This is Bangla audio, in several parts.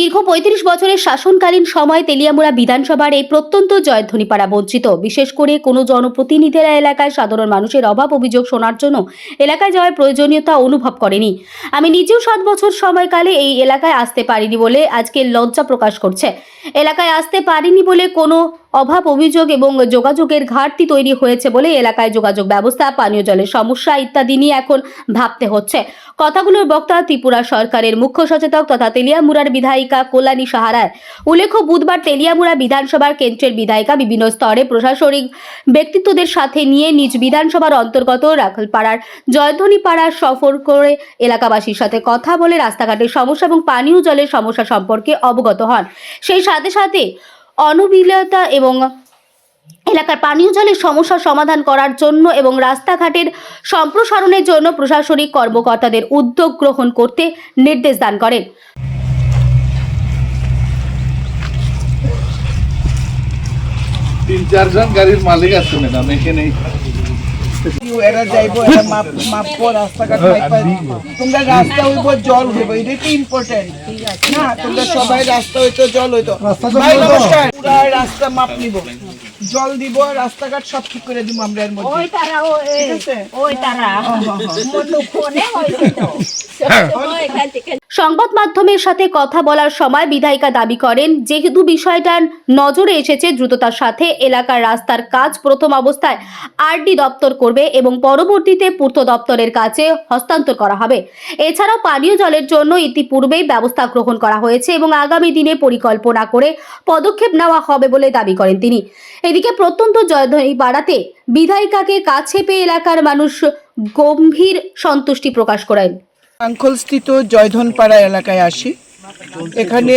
দীর্ঘ পঁয়ত্রিশ বছরের শাসনকালীন সময় তেলিয়ামুড়া বিধানসভার এই প্রত্যন্ত জয়ধ্বনিপাড়া বঞ্চিত। বিশেষ করে কোনো জনপ্রতিনিধিরা এলাকায় সাধারণ মানুষের অভাব অভিযোগ শোনার জন্য এলাকায় যাওয়ার প্রয়োজনীয়তা অনুভব করেনি। আমি নিজেও সাত বছর সময়কালে এই এলাকায় আসতে পারিনি বলে আজকে লজ্জা প্রকাশ করছে। এলাকায় আসতে পারিনি বলে কোনো অভাব অভিযোগ এবং যোগাযোগের ঘাটতি তৈরি হয়েছে বলে এলাকায় যোগাযোগ ব্যবস্থা, পানীয় জলের সমস্যা ইত্যাদি নিয়ে এখন ভাবতে হচ্ছে। কথাগুলোর বক্তা ত্রিপুরা সরকারের মুখ্য সচেতক তথা তেলিয়ামুড়ার বিধায়িকা কল্যাণী সাহারায় উল্লেখ্য, বুধবার তেলিয়ামুড়া বিধানসভার কেন্দ্রের বিধায়িকা বিভিন্ন স্তরে প্রশাসনিক ব্যক্তিত্বদের সাথে নিয়ে নিজ বিধানসভার অন্তর্গত রাখালপাড়ার জয়ধ্বনি পাড়া সফর করে এলাকাবাসীর সাথে কথা বলে রাস্তাঘাটের সমস্যা এবং পানীয় জলের সমস্যা সম্পর্কে অবগত হন। সেই সাথে সাথে অনবিলতা এবং এলাকার পানীয় জলের সমস্যা সমাধান করার জন্য এবং রাস্তাঘাটের সম্প্রসারণের জন্য প্রশাসনিক কর্মকর্তাদের উদ্যোগ গ্রহণ করতে নির্দেশ দান করেন। চারজন গাড়ির মালিক আছে ম্যাডাম এখানে এরা যাইবো এরা মাপ মাপবো রাস্তাঘাট তোমরা রাস্তা হইব জল হইব এটা কি ইম্পর্টেন্ট না তোমরা সবাই রাস্তা হইতো জল হইতো। ভাই নমস্কার। পুরা রাস্তা মাপ নিব। জল দিব রাস্তাঘাট সব ঠিক করে দিব আমরা এর মধ্যে। ওই তারা ওই ওই তারা। মতো ফোনে হয়েছে তো। ওই এখান থেকে সংবাদ মাধ্যমের সাথে কথা বলার সময় বিধায়িকা দাবি করেন, যেহেতু বিষয়টা নজরে এসেছে দ্রুততার সাথে, এলাকার রাস্তার কাজ প্রথম অবস্থায় আরডি দপ্তর করবে এবং পরবর্তীতে পূর্ত দপ্তরের কাছে হস্তান্তর করা হবে। এছাড়াও পানীয় জলের জন্য ইতিপূর্বেই ব্যবস্থা গ্রহণ করা হয়েছে এবং আগামী দিনে পরিকল্পনা করে পদক্ষেপ নেওয়া হবে বলে দাবি করেন তিনি। এদিকে প্রত্যন্ত জয়ধ্বনি বাড়াতে বিধায়িকাকে কাছে পেয়ে এলাকার মানুষ গম্ভীর সন্তুষ্টি প্রকাশ করেন। আঙ্কলস্থিত জয়ধনপাড়া এলাকায় আসি। এখানে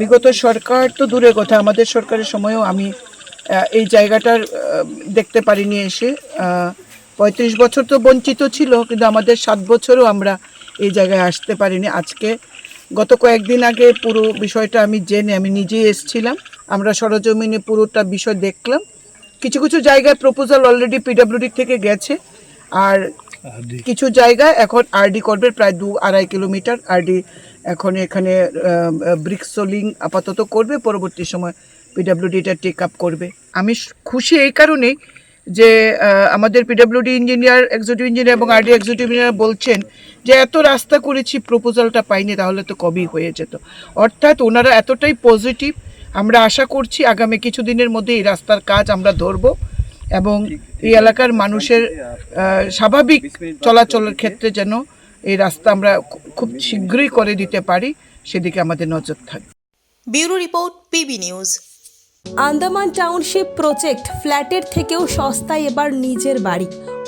বিগত সরকার তো দূরে কথা, আমাদের সরকারের সময়ও আমি এই জায়গাটার দেখতে পারিনি এসে। পঁয়ত্রিশ বছর তো বঞ্চিত ছিল, কিন্তু আমাদের সাত বছরও আমরা এই জায়গায় আসতে পারিনি। আজকে গত কয়েকদিন আগে পুরো বিষয়টা আমি জেনে, আমি নিজেই এসেছিলাম। আমরা সরজমিনে পুরোটা বিষয় দেখলাম। কিছু কিছু জায়গায় প্রপোজাল অলরেডি পিডাব্লিউডি থেকে গেছে। আর কিছু জায়গায় এখন আরডি করবে, প্রায় দু আড়াই কিলোমিটার আরডি এখন এখানে ব্রিক সোলিং আপাতত করবে, পরবর্তী সময় পিডাব্লিউডি এটা টেক আপ করবে। আমি খুশি এই কারণেই যে আমাদের পিডাব্লিউডি ইঞ্জিনিয়ার এক্সিকিউটিভ ইঞ্জিনিয়ার এবং আরডি এক্সিকিউটিভ ইঞ্জিনিয়ার বলছেন যে, এত রাস্তা করেছি প্রপোজালটা পাইনি, তাহলে তো কবেই হয়ে যেত? অর্থাৎ ওনারা এতটাই পজিটিভ আমরা আশা করছি আগামী কিছুদিনের মধ্যে এই রাস্তার কাজ আমরা ধরবো। এবং এই এলাকার মানুষের স্বাভাবিক চলাচলের ক্ষেত্রে যেন এই রাস্তা আমরা খুব শীঘ্রই করে দিতে পারি, সেদিকে আমাদের নজর থাকবে। Bureau report, PB news. Andaman township project ফ্ল্যাটের থেকেও সস্তায় এবার নিজের বাড়ি।